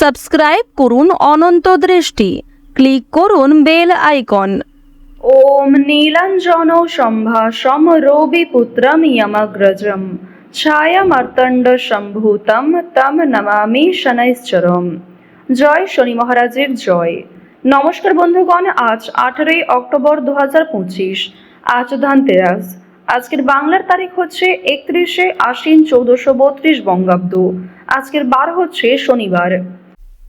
Subscribe করুন অনন্ত দৃষ্টি। Click করুন বেল আইকন। ওম নীলাঞ্জন সম্ভাষম রবি পুত্রম ইয়মগ্রজম। ছায়ামর্তণ্ড সম্ভূতম তম নমামি শনৈশ্চরম। জয় শনি মহারাজের জয়। নমস্কার বন্ধুগণ, আজ আঠারোই অক্টোবর দু হাজার পঁচিশ। আজ ধনতেরাস আজকের বাংলার তারিখ হচ্ছে একত্রিশে আশ্বিন চৌদ্দশো বত্রিশ বঙ্গাব্দ। আজকের বার হচ্ছে শনিবার।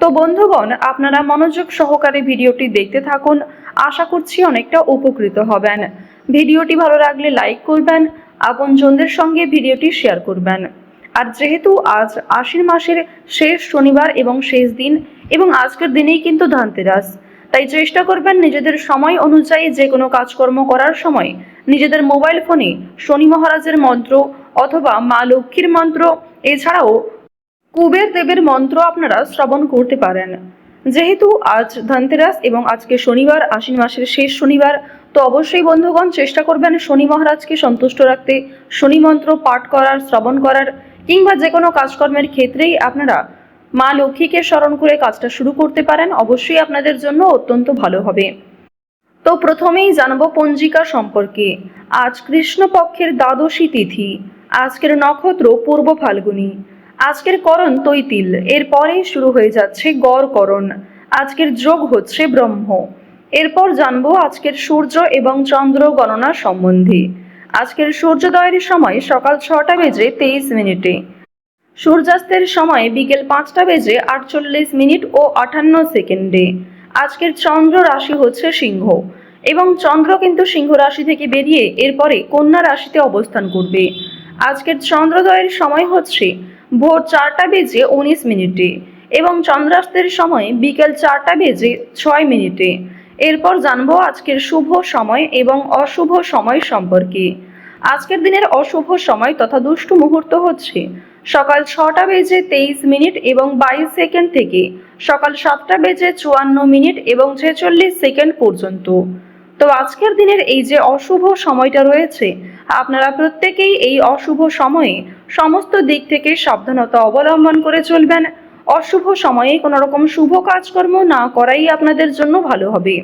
তো বন্ধুগণ, আপনারা মনোযোগ সহকারে ভিডিওটি দেখতে থাকুন। আশা করছি অনেকটা উপকৃত হবেন। ভিডিওটি ভালো লাগলে লাইক করবেন, আপনজনদের সঙ্গে ভিডিওটি শেয়ার করবেন। আর যেহেতু আজ আশ্বিন মাসের শেষ শনিবার এবং শেষ দিন, এবং আজকের দিনেই কিন্তু ধনতেরাস, তাই চেষ্টা করবেন নিজেদের সময় অনুযায়ী যে কোনো কাজকর্ম করার সময় নিজেদের মোবাইল ফোনে শনি মহারাজের মন্ত্র অথবা মা লক্ষ্মীর মন্ত্র, এছাড়াও কুবের দেবের মন্ত্র আপনারা শ্রবণ করতে পারেন। যেহেতু আজ ধনতেরাস এবং আজকে শনিবার, আশ্বিন মাসের শেষ শনিবার, তো অবশ্যই বন্ধুগণ চেষ্টা করবেন শনি মহারাজকে সন্তুষ্ট রাখতে, শনি মন্ত্র পাঠ করার, শ্রবণ করার, কিংবা যে কোনো কাজকর্মের ক্ষেত্রেই আপনারা মা লক্ষ্মীকে স্মরণ করে কাজটা শুরু করতে পারেন, অবশ্যই আপনাদের জন্য অত্যন্ত ভালো হবে। তো প্রথমেই জানব পঞ্জিকা সম্পর্কে। আজ কৃষ্ণপক্ষের দ্বাদশী তিথি, আজকের নক্ষত্র পূর্ব ফাল্গুনী। আজকের করণ তৈতিল, এরপরেই শুরু হয়ে যাচ্ছে গড় করণ। আজকের যোগ হচ্ছে ব্রহ্ম। এরপর জানব আজকের সূর্য এবং চন্দ্র গণনা সম্বন্ধে। আজকের সূর্যোদয়ের সময় সকাল ছটা বেজে তেইশ মিনিটে। সূর্যাস্তের সময় বিকেল পাঁচটা বেজে আটচল্লিশ মিনিট ও আটান্ন সেকেন্ডে। আজকের চন্দ্র রাশি হচ্ছে সিংহ। এবং চন্দ্র কিন্তু সিংহ রাশি থেকে বেরিয়ে এরপরে কন্যা রাশিতে অবস্থান করবে। আজকের চন্দ্রোদয়ের সময় হচ্ছে ভোর চারটা বেজে উনিশ মিনিটে এবং চন্দ্রাস্তের সময় বিকেল চারটা বেজে ছয় মিনিটে। এরপর জানব আজকের শুভ সময় এবং অশুভ সময় সম্পর্কে। আজকের দিনের অশুভ সময় তথা দুষ্টু মুহূর্ত হচ্ছে সকাল ছটা বেজে তেইশ মিনিট এবং বাইশ সেকেন্ড থেকে সকাল সাতটা বেজে চুয়ান্ন মিনিট এবং ছেচল্লিশ সেকেন্ড পর্যন্ত। তো আজকের দিনের এই যে অশুভ সময়টা রয়েছে, আপনারা প্রত্যেকেই এই অশুভ সময়ে সমস্ত দিক থেকে সাবধানতা অবলম্বন করে চলবেন। অশুভ সময়ে কোনো রকম শুভ কাজকর্ম না করাই আপনাদের জন্য ভালো হবে।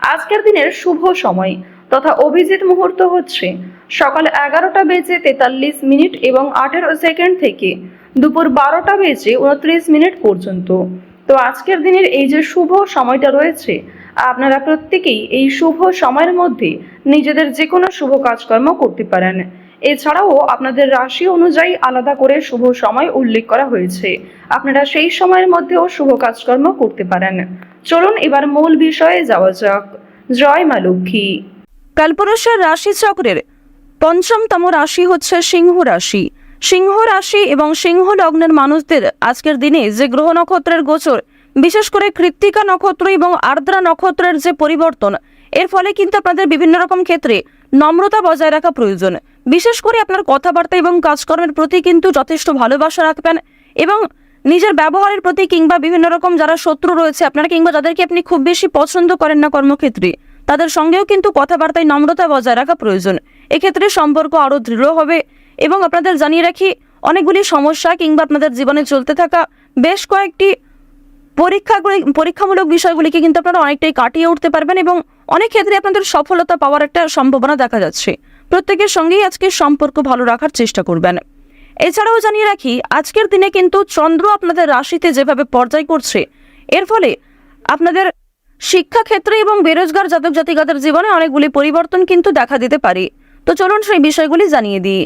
আজকের দিনের শুভ সময় তথা অভিজিৎ মুহূর্ত হচ্ছে সকাল এগারোটা বেজে তেতাল্লিশ মিনিট এবং আঠেরো সেকেন্ড থেকে দুপুর বারোটা বেজে উনত্রিশ মিনিট পর্যন্ত। তো আজকের দিনের এই যে শুভ সময়টা রয়েছে আপনারা প্রত্যেকেই এই শুভ সময়ের মধ্যে নিজেদের যে কোনো শুভ কাজকর্ম করতে পারেন। এছাড়াও আপনাদের রাশি অনুযায়ী আলাদা করে শুভ সময় উল্লেখ করা হয়েছে। আপনারা সেই সময়ের মধ্যেও শুভ কাজকর্ম করতে পারেন। চলুন এবার মূল বিষয়ে যাওয়া যাক। জয় মা লক্ষ্মী। কালপুরুষের রাশি চক্রের পঞ্চমতম রাশি হচ্ছে সিংহ রাশি। সিংহ রাশি এবং সিংহ লগ্নের মানুষদের আজকের দিনে যে গ্রহ নক্ষত্রের গোচর বিশেষ করে কৃত্তিকা নক্ষত্র এবং আর্দ্রা নক্ষত্রের যে পরিবর্তন, এর ফলে কিন্তু আপনাদের বিভিন্ন রকম ক্ষেত্রে নম্রতা বজায় রাখা প্রয়োজন। বিশেষ করে আপনার কথাবার্তা এবং কাজকর্মের প্রতি কিন্তু যথেষ্ট ভালোবাসা রাখবেন এবং নিজের ব্যবহারের প্রতি কিংবা বিভিন্ন রকম যারা শত্রু রয়েছে আপনারা কিংবা যাদেরকে আপনি খুব বেশি পছন্দ করেন না কর্মক্ষেত্রে, তাদের সঙ্গেও কিন্তু কথাবার্তায় নম্রতা বজায় রাখা প্রয়োজন। এক্ষেত্রে সম্পর্ক আরও দৃঢ় হবে এবং আপনাদের জানিয়ে রাখি, অনেকগুলি সমস্যা কিংবা আপনাদের জীবনে চলতে থাকা বেশ কয়েকটি পরীক্ষাগুলি, পরীক্ষামূলক বিষয়গুলিকে কিন্তু আপনারা অনেকটাই কাটিয়ে উঠতে পারবেন এবং অনেক ক্ষেত্রে আপনাদের সফলতা পাওয়ার একটা সম্ভাবনা দেখা যাচ্ছে। প্রত্যেকের সঙ্গেই আজকে সম্পর্ক ভালো রাখার চেষ্টা করবেন। এছাড়াও জানিয়ে রাখি, আজকের দিনে কিন্তু চন্দ্র আপনাদের রাশিতে যেভাবে পর্যায় করছে, এর ফলে আপনাদের শিক্ষাক্ষেত্রে এবং বেরোজগার জাতক জাতিকাদের জীবনে অনেকগুলি পরিবর্তন কিন্তু দেখা দিতে পারে। তো চলুন সেই বিষয়গুলি জানিয়ে দিই।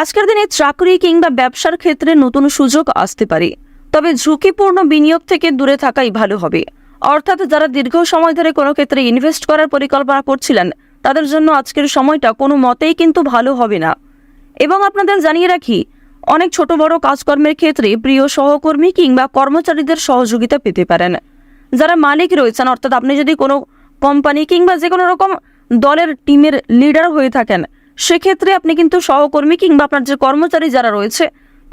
আজকের দিনে চাকরি কিংবা ব্যবসার ক্ষেত্রে নতুন সুযোগ আসতে পারে। তবে ঝুঁকিপূর্ণ বিনিয়োগ থেকে দূরে থাকাই ভালো হবে। অর্থাৎ যারা দীর্ঘ সময় ধরে কোনো ক্ষেত্রে ইনভেস্ট করার পরিকল্পনা করছিলেন, তাদের জন্য আজকের সময়টা কোনো মতেই কিন্তু ভালো হবে না। এবং আপনাদের জানিয়ে রাখি, অনেক ছোট বড় কাজকর্মের ক্ষেত্রে প্রিয় সহকর্মী কিংবা কর্মচারীদের সহযোগিতা পেতে পারেন। যারা মালিক রয়েছেন, অর্থাৎ আপনি যদি কোনো কোম্পানি কিংবা যে কোনো রকম দলের টিমের লিডার হয়ে থাকেন, সেক্ষেত্রে আপনি কিন্তু সহকর্মী কিংবা আপনার যে কর্মচারী যারা রয়েছে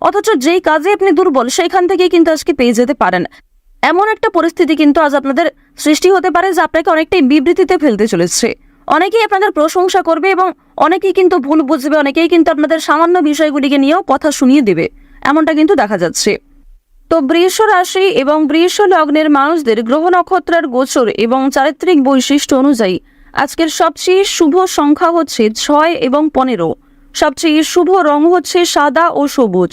অথচ যেই কাজে আপনি দুর্বল, সেইখান থেকে কিন্তু আজকে পেয়ে যেতে পারেন। এমন একটা পরিস্থিতি কিন্তু আজ আপনাদের সৃষ্টি হতে পারে যা আপনাকে অনেকটাই বিবৃতিতে ফেলতে চলেছে। অনেকেই আপনাদের প্রশংসা করবে এবং অনেকেই কিন্তু ভুল বুঝবে, অনেকেই কিন্তু আপনাদের সামান্য বিষয়গুলিকে নিয়েও কথা শুনিয়ে দেবে, এমনটা কিন্তু দেখা যাচ্ছে। তো বৃষ রাশি এবং বৃষ লগ্নের মানুষদের গ্রহ নক্ষত্রের গোচর এবং চারিত্রিক বৈশিষ্ট্য অনুযায়ী আজকের সবচেয়ে শুভ সংখ্যা হচ্ছে ছয় এবং পনেরো। সবচেয়ে শুভ রং হচ্ছে সাদা ও সবুজ।